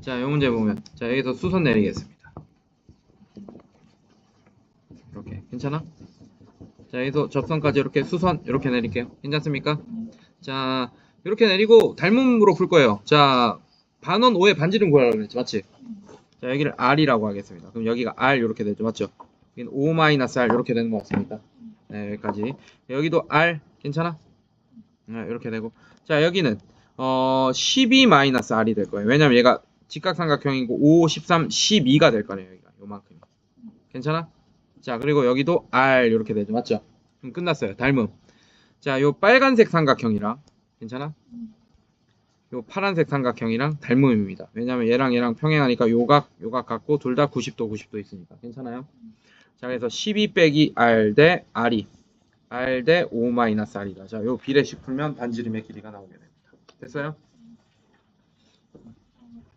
자, 이 문제 보면 자, 여기서 수선 내리겠습니다. 이렇게 괜찮아? 자, 여기서 접선까지 이렇게 수선 이렇게 내릴게요. 괜찮습니까? 자, 이렇게 내리고 닮음으로 풀 거예요. 자, 반원 5의 반지름 구하라고 그랬지, 맞지? 자, 여기를 R이라고 하겠습니다. 그럼 여기가 R 이렇게 되죠, 맞죠? 여기는 5-R 이렇게 되는 것 같습니다. 네, 여기까지. 여기도 R 괜찮아? 네, 이렇게 되고. 자, 여기는 어 12-R이 될 거예요. 왜냐면 얘가 직각삼각형이고 5, 13, 12가 될 거네요. 여기가 요만큼. 괜찮아? 자, 그리고 여기도 R 이렇게 되죠. 맞죠? 그럼 끝났어요. 닮음. 자, 요 빨간색 삼각형이랑 괜찮아? 요 파란색 삼각형이랑 닮음입니다. 왜냐면 얘랑 얘랑 평행하니까 요각, 요각 같고 둘 다 90도, 90도 있으니까. 괜찮아요? 자, 그래서 12 빼기 R 대 R이 R 대 5 마이너스 R이다. 자, 요 비례식 풀면 반지름의 길이가 나오게 됩니다. 됐어요?